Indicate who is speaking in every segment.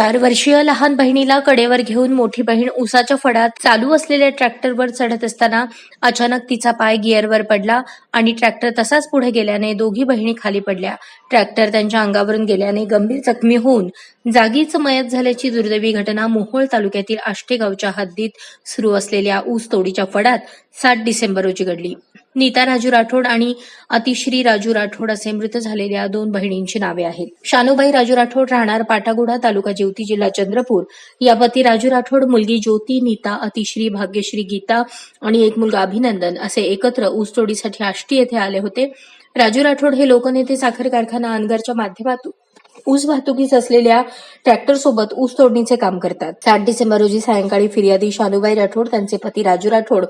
Speaker 1: चार वर्षीय लहान बहिणीला कडेवर घेऊन मोठी बहीण उसाच्या फडात चालू असलेल्या ट्रॅक्टरवर चढत असताना अचानक तिचा पाय गिअरवर पडला आणि ट्रॅक्टर तसाच पुढे गेल्याने दोघी बहिणी खाली पडल्या. ट्रॅक्टर त्यांच्या अंगावरून गेल्याने गंभीर जखमी होऊन जागीच मयत झाल्याची दुर्दैवी घटना मोहोळ तालुक्यातील आष्टे गावच्या हद्दीत सुरू असलेल्या ऊस तोडीच्या फडात सात डिसेंबर रोजी घडली. नीता राजू राठोड आणि अतिश्री राजू राठोड असे मृत झालेल्या दोन बहिणींची नावे आहेत. शानूबाई राजू राठोड राहणार पाटागुडा तालुका जेवती जिल्हा चंद्रपूर. या पती राजू राठोड मुलगी ज्योती नीता अतिश्री भाग्यश्री गीता आणि एक मुलगा अभिनंदन असे एकत्र ऊसतोडीसाठी आष्टी येथे आले होते. राजू राठोड हे लोकनेते साखर कारखाना अनगरच्या माध्यमातून ऊस वाहतुकीस असलेल्या ट्रॅक्टर सोबत ऊस तोडणीचे काम करतात. सात डिसेंबर रोजी सायंकाळी फिर्यादी शालूबाई राठोड त्यांचे पती राजू राठोड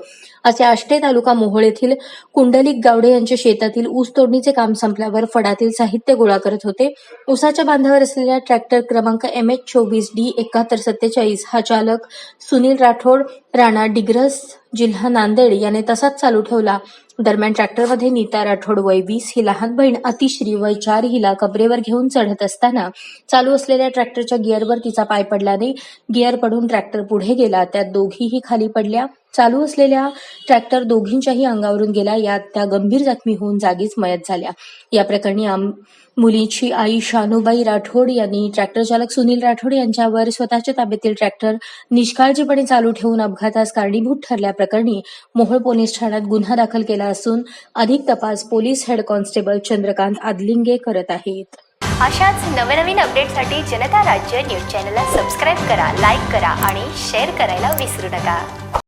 Speaker 1: असे आष्टे तालुका मोहोळ येथील कुंडलिक गावडे यांच्या शेतातील ऊस तोडणीचे काम संपल्यावर फडातील साहित्य गोळा करत होते. ऊसाच्या बांधावर असलेल्या ट्रॅक्टर क्रमांक एम एच चोवीस डी एकाहत्तर सत्तेचाळीस हा चालक सुनील राठोड राणा डिग्रस जिल्हा नांदेड याने तसाच चालू ठेवला. दरम्यान ट्रॅक्टरमध्ये नीता राठोड वय वीस ही लहान बहीण अतिश्री वय चार हिला कबरेवर घेऊन चढत असताना चालू असलेल्या ट्रॅक्टरच्या गिअरवर तिचा पाय पडल्याने गिअर पडून ट्रॅक्टर पुढे गेला. त्यात दोघीही खाली पडल्या. चालू असलेल्या ट्रॅक्टर दोघींच्याही अंगावरून गेला. यात त्या गंभीर जखमी होऊन जागीच मयत झाल्या. या प्रकरणी आम मुलीची आई शानूबाई राठोड यांनी ट्रॅक्टर चालक सुनील राठोड यांच्यावर स्वतःच्या ताब्यातील ट्रॅक्टर निष्काळजीपणे चालू ठेवून अपघातास कारणीभूत ठरल्याप्रकरणी मोहोळ पोलीस ठाण्यात गुन्हा दाखल केला असून अधिक तपास police head constable Chandrakant Adlinge करत आहेत.
Speaker 2: अशाच नवनवीन अपडेटसाठी जनता राज्य न्यूज चॅनलला सबस्क्राईब करा लाईक करा आणि शेअर करायला विसरू नका.